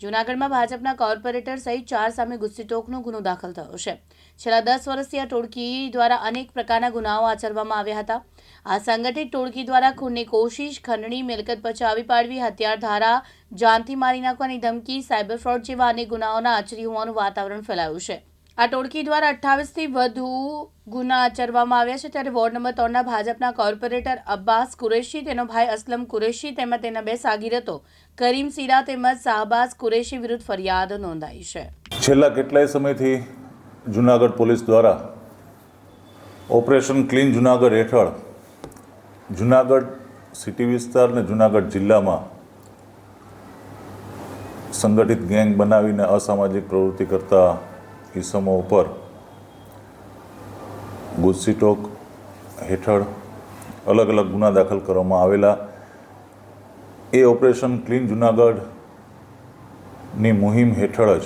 જૂનાગઢમાં ભાજપના કોર્પોરેટર સહિત ચાર સામે ગુસ્સીટોકનો ગુનો દાખલ થયો છે. છેલ્લા દસ વર્ષથી આ ટોળકી દ્વારા અનેક પ્રકારના ગુનાઓ આચરવામાં આવ્યા હતા. આ સંગઠિત ટોળકી દ્વારા ખૂનની કોશિશ, ખંડણી, મિલકત પચાવી પાડવી હત્યાર ધારા, જાનથી મારી નાખવાની ધમકી, સાયબર ફ્રોડ જેવા અનેક ગુનાઓના આચરી હોવાનું વાતાવરણ ફેલાયું છે. આ ટોળકી દ્વારા અઠ્ઠાવીસથી વધુ ગુના આચરવામાં આવ્યા છે. ત્યારે વોર્ડ નંબર ત્રણના ભાજપના કોર્પોરેટર અબ્બાસ કુરેશી, તેનો ભાઈ અસલમ કુરેશી તેમજ તેના બે સાગીરતો કરીમ સીરા તેમજ શાહબાઝ કુરેશી વિરુદ્ધ ફરિયાદ નોંધાઈ છે. છેલ્લા કેટલાય સમયથી જુનાગઢ પોલીસ દ્વારા ઓપરેશન ક્લીન જુનાગઢ હેઠળ જુનાગઢ સિટી વિસ્તાર અને જુનાગઢ જિલ્લામાં સંગઠિત ગેંગ બનાવીને અસામાજિક પ્રવૃત્તિ કરતા ઇસમો ઉપર ગુસ્સીટોક હેઠળ અલગ અલગ ગુના દાખલ કરવામાં આવેલા. એ ઓપરેશન ક્લીન જુનાગઢની મુહિમ હેઠળ જ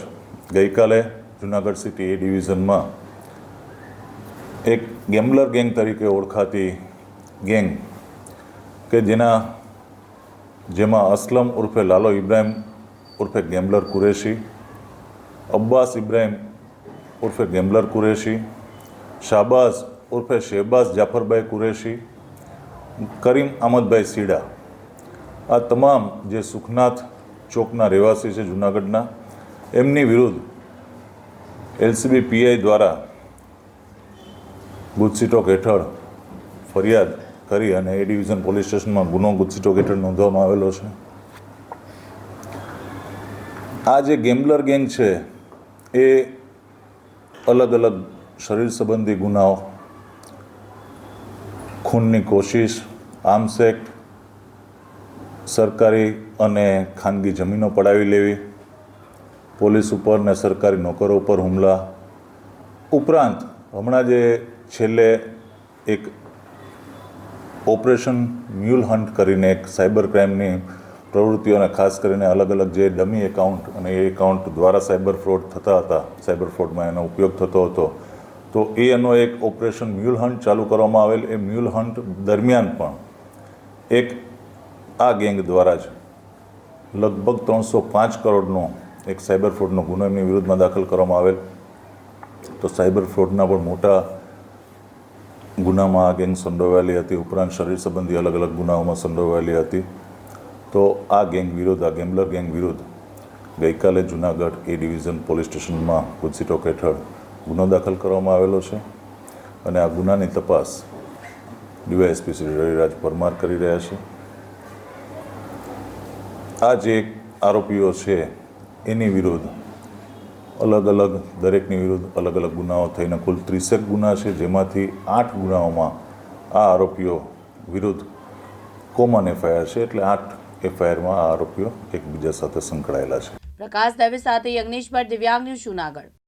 ગઈકાલે જુનાગઢ સિટી એ ડિવિઝનમાં એક ગેમ્બલર ગેંગ તરીકે ઓળખાતી ગેંગ કે જેના જેમાં અસલમ ઉર્ફે લાલો ઇબ્રાહિમ ઉર્ફે ગેમ્બલર કુરેશી, અબ્બાસ ઇબ્રાહિમ ઉર્ફે ગેમ્બલર કુરેશી શાહબાઝ ઉર્ફે શેબાઝ જાફરભાઈ કુરેશી, કરીમ આમદભાઈ સીડા. આ તમામ જે સુખનાથ ચોકના રહેવાસી છે જુનાગઢના, એમની વિરુદ્ધ એલસીબી પીઆઈ દ્વારા ગુજસીટોક હેઠળ ફરિયાદ કરી અને એ ડિવિઝન પોલીસ સ્ટેશનમાં ગુનો ગુજસીટોક હેઠળ નોંધવામાં આવેલો છે. આ જે ગેમ્બલર ગેંગ છે, એ અલગ અલગ શરીર સંબંધી ગુનાઓ, ખૂનની કોશિશ આર્મ્સ સરકારી અને ખાનગી જમીનો પડાવી લેવી, પોલીસ ઉપર ને સરકારી નોકરો ઉપર હુમલા. ઉપરાંત, હમણાં જે છેલ્લે એક ઓપરેશન મ્યુલ હન્ટ કરીને એક સાયબર ક્રાઇમની પ્રવૃત્તિઓને ખાસ કરીને અલગ અલગ જે ડમી એકાઉન્ટ અને એ એકાઉન્ટ દ્વારા સાયબર ફ્રોડ થતા હતા, સાયબર ફ્રોડમાં એનો ઉપયોગ થતો હતો, તો એ એનો એક ઓપરેશન મ્યુલ હન્ટ ચાલુ કરવામાં આવેલ. એ મ્યુલ હન્ટ દરમિયાન પણ એક આ ગેંગ દ્વારા જ લગભગ ત્રણસો પાંચ કરોડનો એક સાયબર ફ્રોડનો ગુનો એમની વિરુદ્ધમાં દાખલ કરવામાં આવેલ. તો સાયબર ફ્રોડના પણ મોટા ગુનામાં આ ગેંગ સંડોવાયેલી હતી. ઉપરાંત શરીર સંબંધી અલગ અલગ ગુનાઓમાં સંડોવાયેલી હતી. તો આ ગેંગ વિરુદ્ધ આ ગેમ્બલર ગેંગ વિરુદ્ધ ગઈકાલે જુનાગઢ એ ડિવિઝન પોલીસ સ્ટેશનમાં ગુજસીટોક હેઠળ ગુનો દાખલ કરવામાં આવેલો છે અને આ ગુનાની તપાસ ડીવાયએસપી શ્રી રવિરાજ પરમાર કરી રહ્યા છે. આ જે આરોપીઓ છે, એની વિરુદ્ધ અલગ અલગ દરેકની વિરુદ્ધ અલગ અલગ ગુનાઓ થઈને કુલ ત્રીસેક ગુના છે, જેમાંથી આઠ ગુનાઓમાં આ આરોપીઓ વિરુદ્ધ કોમન એફઆઈઆર છે, એટલે આઠ એફઆઈઆરમાં આરોપીઓ એકબીજા સાથે સંકળાયેલા છે. પ્રકાશ દવે સાથે યજ્ઞેશ ભટ્ટ દિવ્યાંગ ન્યૂઝ જૂનાગઢ.